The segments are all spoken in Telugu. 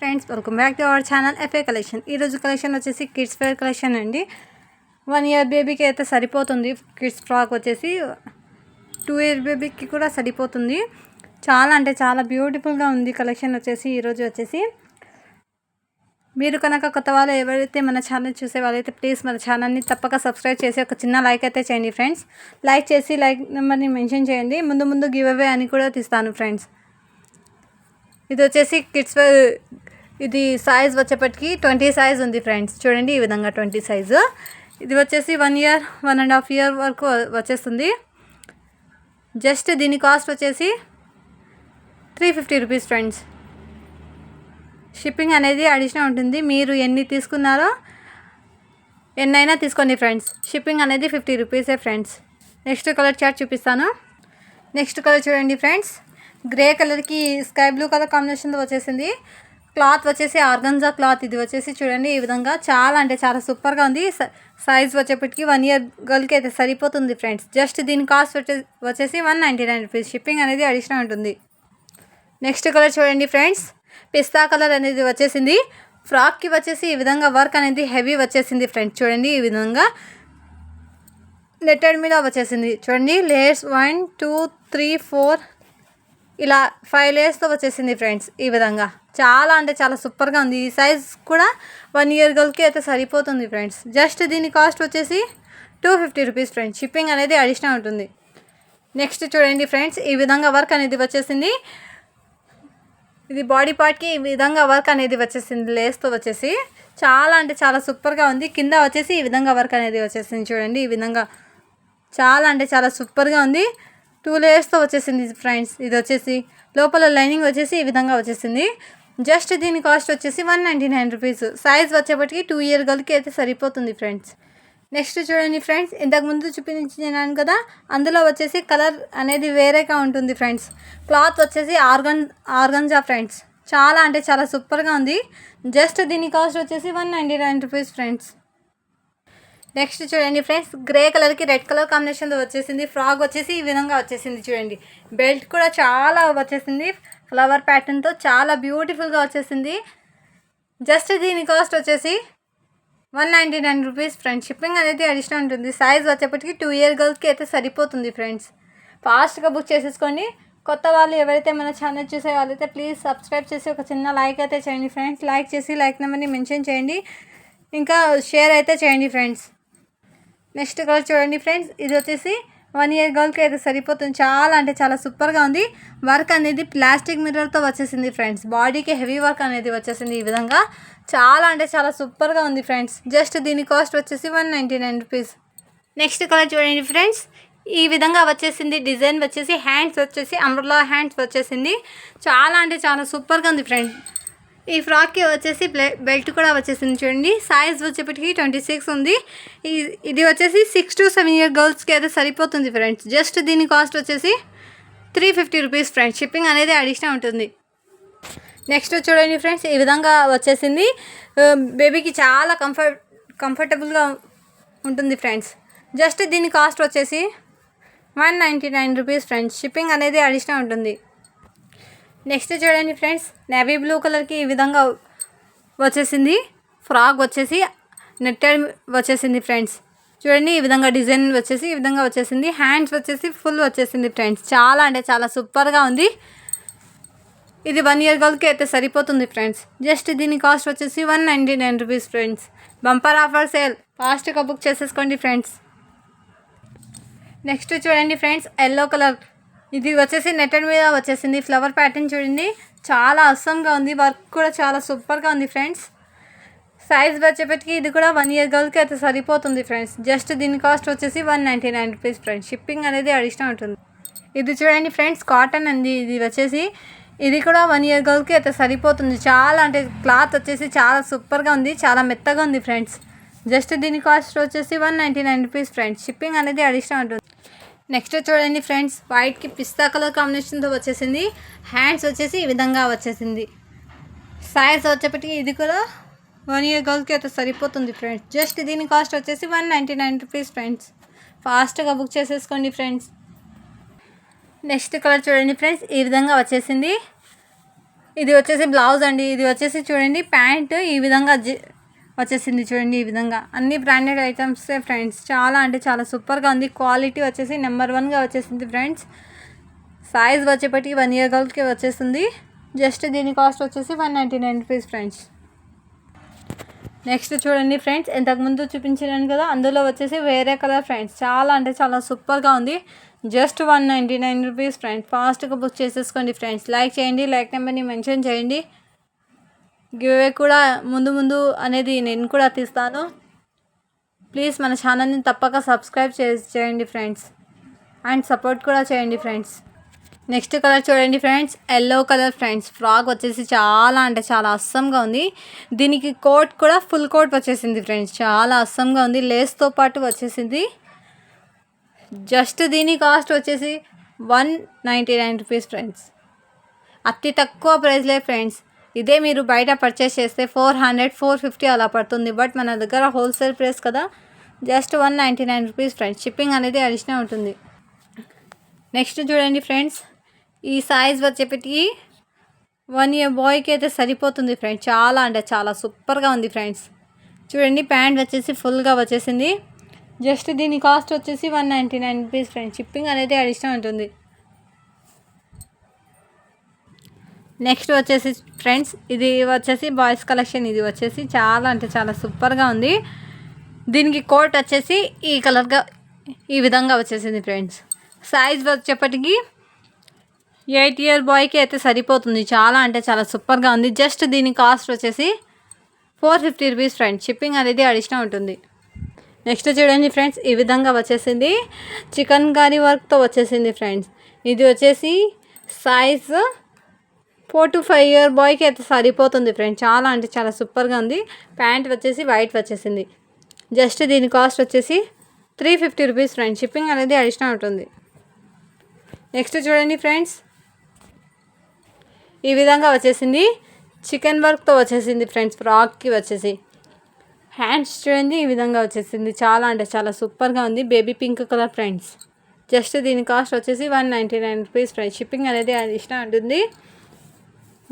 Friends welcome back to our channel FA collection ఈరోజు కలెక్షన్ వచ్చేసి కిడ్స్ వేర్ కలెక్షన్ అండి. వన్ ఇయర్ బేబీకి అయితే సరిపోతుంది. కిడ్స్ ఫ్రాక్ వచ్చేసి టూ ఇయర్ బేబీకి కూడా సరిపోతుంది. చాలా అంటే చాలా బ్యూటిఫుల్గా ఉంది కలెక్షన్ వచ్చేసి. ఈరోజు వచ్చేసి మీరు కనుక కొత్త వాళ్ళు ఎవరైతే మన ఛానల్ చూసే వాళ్ళైతే ప్లీజ్ మన ఛానల్ని తప్పక సబ్స్క్రైబ్ చేసి ఒక చిన్న లైక్ అయితే చేయండి ఫ్రెండ్స్ లైక్ చేసి లైక్ నెంబర్ని మెన్షన్ చేయండి. ముందు ముందు గివ్ అవే అని కూడా తీస్తాను ఫ్రెండ్స్ ఇది వచ్చేసి కిడ్స్ ఇది సైజ్ వచ్చేప్పటికి ట్వంటీ సైజ్ ఉంది ఫ్రెండ్స్ చూడండి ఈ విధంగా ట్వంటీ సైజు ఇది వచ్చేసి one year one and half year వరకు వచ్చేస్తుంది. జస్ట్ దీని కాస్ట్ వచ్చేసి three fifty rupees friends shipping అనేది అడిషనల్ ఉంటుంది. మీరు ఎన్ని తీసుకున్నారో ఎన్నైనా తీసుకోండి ఫ్రెండ్స్ షిప్పింగ్ అనేది ఫిఫ్టీ రూపీసే ఫ్రెండ్స్ నెక్స్ట్ కలర్ చార్ట్ చూపిస్తాను. నెక్స్ట్ కలర్ చూడండి ఫ్రెండ్స్ గ్రే కలర్కి స్కై బ్లూ కలర్ కాంబినేషన్తో వచ్చేసింది. క్లాత్ వచ్చేసి ఆర్గంజా క్లాత్ ఇది వచ్చేసి చూడండి ఈ విధంగా చాలా అంటే చాలా సూపర్గా ఉంది. సైజ్ వచ్చేప్పటికి వన్ ఇయర్ గర్ల్కి అయితే సరిపోతుంది ఫ్రెండ్స్. జస్ట్ దీని కాస్ట్ వచ్చే వచ్చేసి one ninety nine rupees. Shipping అనేది అడిషనల్ ఉంటుంది. నెక్స్ట్ కలర్ చూడండి ఫ్రెండ్స్. పిస్తా కలర్ అనేది వచ్చేసింది. ఫ్రాక్కి వచ్చేసి ఈ విధంగా వర్క్ అనేది హెవీ వచ్చేసింది ఫ్రెండ్స్. చూడండి ఈ విధంగా నెట్టెడ్ మీద వచ్చేసింది. చూడండి layers one two three four ఇలా ఫైవ్ లేయర్స్తో వచ్చేసింది ఫ్రెండ్స్ ఈ విధంగా. చాలా అంటే చాలా సూపర్గా ఉంది. ఈ సైజ్ కూడా వన్ ఇయర్ గర్ల్కి అయితే సరిపోతుంది ఫ్రెండ్స్ జస్ట్ దీని కాస్ట్ వచ్చేసి two fifty rupees friends shipping అనేది అడిషనల్ ఉంటుంది. నెక్స్ట్ చూడండి ఫ్రెండ్స్ ఈ విధంగా వర్క్ అనేది వచ్చేసింది. ఇది బాడీ పార్ట్కి ఈ విధంగా వర్క్ అనేది వచ్చేసింది లేస్తో వచ్చేసి. చాలా అంటే చాలా సూపర్గా ఉంది. కింద వచ్చేసి ఈ విధంగా వర్క్ అనేది వచ్చేసింది చూడండి ఈ విధంగా. చాలా అంటే చాలా సూపర్గా ఉంది. టూ లేయర్స్తో వచ్చేసింది ఫ్రెండ్స్ ఇది వచ్చేసి లోపల లైనింగ్ వచ్చేసి ఈ విధంగా వచ్చేసింది. జస్ట్ దీని కాస్ట్ వచ్చేసి one ninety nine rupees size వచ్చేప్పటికి టూ ఇయర్ గర్ల్కి అయితే సరిపోతుంది ఫ్రెండ్స్ నెక్స్ట్ చూడండి ఫ్రెండ్స్ ఇంతకు ముందు చూపించినాను కదా అందులో వచ్చేసి కలర్ అనేది వేరేగా ఉంటుంది ఫ్రెండ్స్ క్లాత్ వచ్చేసి ఆర్గన్ ఆర్గన్జా ఫ్రెండ్స్ చాలా అంటే చాలా సూపర్గా ఉంది. జస్ట్ దీని కాస్ట్ వచ్చేసి one ninety nine rupees friends next చూడండి ఫ్రెండ్స్ గ్రే కలర్కి రెడ్ కలర్ కాంబినేషన్తో వచ్చేసింది. ఫ్రాక్ వచ్చేసి ఈ విధంగా వచ్చేసింది చూడండి. బెల్ట్ కూడా చాలా వచ్చేసింది. ఫ్లవర్ ప్యాటర్న్తో చాలా బ్యూటిఫుల్గా వచ్చేసింది. జస్ట్ దీని కాస్ట్ వచ్చేసి one ninety nine rupees friends. Shipping అనేది అడిషనల్ ఉంటుంది. సైజ్ వచ్చేప్పటికి టూ ఇయర్ గర్ల్స్కి అయితే సరిపోతుంది ఫ్రెండ్స్. ఫాస్ట్గా బుక్ చేసేసుకోండి. కొత్త వాళ్ళు ఎవరైతే మన ఛానల్ చూసే వాళ్ళైతే ప్లీజ్ సబ్స్క్రైబ్ చేసి ఒక చిన్న లైక్ అయితే చేయండి ఫ్రెండ్స్. లైక్ చేసి లైక్ నెంబర్ని మెన్షన్ చేయండి. ఇంకా షేర్ అయితే చేయండి ఫ్రెండ్స్. నెక్స్ట్ కలర్ చూడండి ఫ్రెండ్స్ ఇది వచ్చేసి వన్ ఇయర్ గర్ల్కి అయితే సరిపోతుంది. చాలా అంటే చాలా సూపర్గా ఉంది. వర్క్ అనేది ప్లాస్టిక్ మిర్రర్తో వచ్చేసింది ఫ్రెండ్స్. బాడీకి హెవీ వర్క్ అనేది వచ్చేసింది ఈ విధంగా. చాలా అంటే చాలా సూపర్గా ఉంది ఫ్రెండ్స్. జస్ట్ దీని కాస్ట్ వచ్చేసి one ninety nine rupees next colour చూడండి ఫ్రెండ్స్. ఈ విధంగా వచ్చేసింది డిజైన్ వచ్చేసి హ్యాండ్స్ వచ్చేసి అంబ్రలా హ్యాండ్స్ వచ్చేసింది. చాలా అంటే చాలా సూపర్గా ఉంది ఫ్రెండ్స్. ఈ ఫ్రాక్కి వచ్చేసి బెల్ట్ కూడా వచ్చేసింది చూడండి. సైజ్ వచ్చేప్పటికి ట్వంటీ సిక్స్ ఉంది. ఇది వచ్చేసి సిక్స్ టు సెవెన్ ఇయర్ గర్ల్స్కి అయితే సరిపోతుంది ఫ్రెండ్స్. జస్ట్ దీని కాస్ట్ వచ్చేసి three fifty rupees friends. Shipping అనేది అడిషనల్ ఉంటుంది. నెక్స్ట్ చూడండి ఫ్రెండ్స్ ఈ విధంగా వచ్చేసింది. బేబీకి చాలా కంఫర్ట్ కంఫర్టబుల్గా ఉంటుంది ఫ్రెండ్స్. జస్ట్ దీని కాస్ట్ వచ్చేసి one ninety nine rupees friends. Shipping అనేది అడిషనల్ ఉంటుంది. నెక్స్ట్ చూడండి ఫ్రెండ్స్ నేవీ బ్లూ కలర్కి ఈ విధంగా వచ్చేసింది. ఫ్రాక్ వచ్చేసి నెట్టెడ్ వచ్చేసింది ఫ్రెండ్స్. చూడండి ఈ విధంగా డిజైన్ వచ్చేసి ఈ విధంగా వచ్చేసింది. హ్యాండ్స్ వచ్చేసి ఫుల్ వచ్చేసింది ఫ్రెండ్స్. చాలా అంటే చాలా సూపర్గా ఉంది. ఇది వన్ ఇయర్ గర్ల్కి అయితే సరిపోతుంది ఫ్రెండ్స్. జస్ట్ దీని కాస్ట్ వచ్చేసి one ninety nine rupees friends. Bumper offer sale ఫాస్ట్గా బుక్ చేసేసుకోండి ఫ్రెండ్స్. నెక్స్ట్ చూడండి ఫ్రెండ్స్ ఎల్లో కలర్ ఇది వచ్చేసి నెట్టెడ్ మీద వచ్చేసింది. ఫ్లవర్ ప్యాటర్న్ చూడండి. చాలా అసంగా ఉంది. వర్క్ కూడా చాలా సూపర్గా ఉంది ఫ్రెండ్స్ సైజ్ వచ్చేప్పటికి ఇది కూడా వన్ ఇయర్ గర్ల్కి అయితే సరిపోతుంది ఫ్రెండ్స్ జస్ట్ దీని కాస్ట్ వచ్చేసి one ninety nine rupees friends shipping అనేది అడిషనల్ ఉంటుంది. ఇది చూడండి ఫ్రెండ్స్ కాటన్ అండి. ఇది వచ్చేసి ఇది కూడా వన్ ఇయర్ గర్ల్కి అయితే సరిపోతుంది. చాలా అంటే క్లాత్ వచ్చేసి చాలా సూపర్గా ఉంది. చాలా మెత్తగా ఉంది ఫ్రెండ్స్ జస్ట్ దీని కాస్ట్ వచ్చేసి one ninety nine rupees friends shipping అనేది అడిషనల్ ఉంటుంది. నెక్స్ట్ చూడండి ఫ్రెండ్స్ వైట్కి పిస్తా కలర్ కాంబినేషన్తో వచ్చేసింది. హ్యాండ్స్ వచ్చేసి ఈ విధంగా వచ్చేసింది. సైజ్ వచ్చేప్పటికి ఇది కూడా వన్ ఇయర్ గర్ల్కి అయితే సరిపోతుంది ఫ్రెండ్స్. జస్ట్ దీని కాస్ట్ వచ్చేసి one ninety nine rupees friends. ఫాస్ట్గా బుక్ చేసేసుకోండి ఫ్రెండ్స్. నెక్స్ట్ కలర్ చూడండి ఫ్రెండ్స్ ఈ విధంగా వచ్చేసింది. ఇది వచ్చేసి బ్లౌజ్ అండి. ఇది వచ్చేసి చూడండి ప్యాంట్ ఈ విధంగా వచ్చేసింది చూడండి ఈ విధంగా. అన్ని బ్రాండెడ్ ఐటమ్స్ ఫ్రెండ్స్ చాలా అంటే చాలా సూపర్గా ఉంది. క్వాలిటీ వచ్చేసి నెంబర్ వన్గా వచ్చేసింది ఫ్రెండ్స్ సైజ్ వచ్చేపటికి వన్ ఇయర్ గర్ల్కి వచ్చేసింది. జస్ట్ దీని కాస్ట్ వచ్చేసి one ninety nine rupees friends next చూడండి ఫ్రెండ్స్ ఇంతకుముందు చూపించాను కదా అందులో వచ్చేసి వేరే కలర్ ఫ్రెండ్స్ చాలా అంటే చాలా సూపర్గా ఉంది. Just one ninety nine rupees friends ఫాస్ట్గా బుక్ చేసేసుకోండి ఫ్రెండ్స్ లైక్ చేయండి లైక్ నెంబర్ని మెన్షన్ చేయండి. గివ్ కూడా ముందు ముందు అనేది నేను కూడా తీస్తాను. ప్లీజ్ మన ఛానల్ని తప్పక సబ్స్క్రైబ్ చేయండి ఫ్రెండ్స్. అండ్ సపోర్ట్ కూడా చేయండి ఫ్రెండ్స్. నెక్స్ట్ కలర్ చూడండి friends. Yellow colour friends. Frock వచ్చేసి చాలా అంటే చాలా అస్సంగా ఉంది. దీనికి కోట్ కూడా ఫుల్ కోట్ వచ్చేసింది ఫ్రెండ్స్. చాలా అస్సంగా ఉంది. లేస్తో పాటు వచ్చేసింది. జస్ట్ దీని కాస్ట్ వచ్చేసి one ninety nine rupees friends. అతి తక్కువ ప్రైస్లే ఫ్రెండ్స్. ఇదే మీరు బయట పర్చేస్ చేస్తే ఫోర్ హండ్రెడ్ ఫోర్ ఫిఫ్టీ అలా పడుతుంది. బట్ మన దగ్గర హోల్సేల్ ప్రైస్ కదా just one ninety nine rupees friends shipping అనేది అడిషనల్ ఉంటుంది. నెక్స్ట్ చూడండి ఫ్రెండ్స్ ఈ సైజ్ వచ్చేపటికి వన్ ఇయర్ బాయ్కి అయితే సరిపోతుంది ఫ్రెండ్స్ చాలా అంటే చాలా సూపర్గా ఉంది ఫ్రెండ్స్ చూడండి ప్యాంట్ వచ్చేసి ఫుల్గా వచ్చేసింది. జస్ట్ దీని కాస్ట్ వచ్చేసి one ninety nine rupees friends shipping అనేది అడిషనల్ ఉంటుంది. నెక్స్ట్ వచ్చేసి ఫ్రెండ్స్ ఇది వచ్చేసి బాయ్స్ కలెక్షన్. ఇది వచ్చేసి చాలా అంటే చాలా సూపర్గా ఉంది. దీనికి కోట్ వచ్చేసి ఈ కలర్గా ఈ విధంగా వచ్చేసింది ఫ్రెండ్స్. సైజ్ వచ్చేప్పటికి ఎయిట్ ఇయర్ బాయ్కి అయితే సరిపోతుంది. చాలా అంటే చాలా సూపర్గా ఉంది. జస్ట్ దీని కాస్ట్ వచ్చేసి four fifty rupees friends. Shipping అనేది అడిషనల్ ఉంటుంది. నెక్స్ట్ చూడండి ఫ్రెండ్స్ ఈ విధంగా వచ్చేసింది. చికెన్ కర్రీ వర్క్తో వచ్చేసింది ఫ్రెండ్స్. ఇది వచ్చేసి size four to five year బాయ్కి అయితే సరిపోతుంది ఫ్రెండ్స్ చాలా అంటే చాలా సూపర్గా ఉంది. ప్యాంట్ వచ్చేసి వైట్ వచ్చేసింది. జస్ట్ దీని కాస్ట్ వచ్చేసి three fifty rupees friend. Shipping అనేది అడిషనల్ ఉంటుంది. నెక్స్ట్ చూడండి ఫ్రెండ్స్. ఈ విధంగా వచ్చేసింది. చికెన్ వర్క్తో వచ్చేసింది ఫ్రెండ్స్. ఫ్రాక్కి వచ్చేసి. హ్యాండ్స్ చూడండి ఈ విధంగా వచ్చేసింది. చాలా అంటే చాలా సూపర్గా ఉంది. Baby pink colour friends. Just దీని కాస్ట్ వచ్చేసి one ninety nine rupees friends shipping అనేది అడిషనల్ ఉంటుంది.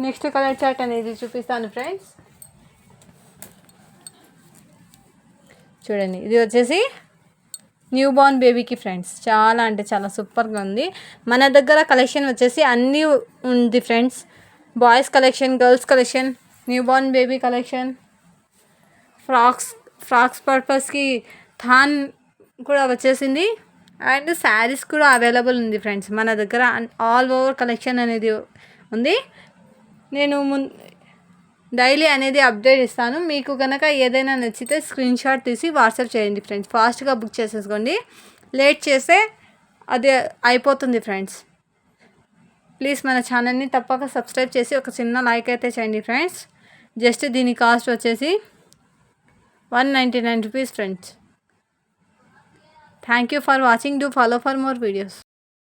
నెక్స్ట్ కలర్ చార్ట్ అనేది చూపిస్తాను ఫ్రెండ్స్. చూడండి ఇది వచ్చేసి న్యూ బార్న్ బేబీకి ఫ్రెండ్స్. చాలా అంటే చాలా సూపర్గా ఉంది. మన దగ్గర కలెక్షన్ వచ్చేసి అన్నీ ఉంది friends. Boys collection girls collection new born baby collection. Frocks frocks పర్పస్కి థాన్ కూడా వచ్చేసింది. అండ్ శారీస్ కూడా అవైలబుల్ ఉంది ఫ్రెండ్స్. మన దగ్గర ఆల్ ఓవర్ కలెక్షన్ అనేది ఉంది. నేను ముం డైలీ అనేది అప్డేట్ ఇస్తాను. మీకు కనుక ఏదైనా నచ్చితే స్క్రీన్ షాట్ తీసి వాట్సాప్ చేయండి ఫ్రెండ్స్. ఫాస్ట్గా బుక్ చేసేసుకోండి. లేట్ చేస్తే అది అయిపోతుంది ఫ్రెండ్స్. ప్లీజ్ మన ఛానల్ని తప్పక సబ్స్క్రైబ్ చేసి ఒక చిన్న లైక్ అయితే చేయండి ఫ్రెండ్స్. జస్ట్ దీని కాస్ట్ వచ్చేసి one ninety nine rupees friends. Thank you for watching. Do follow for more videos.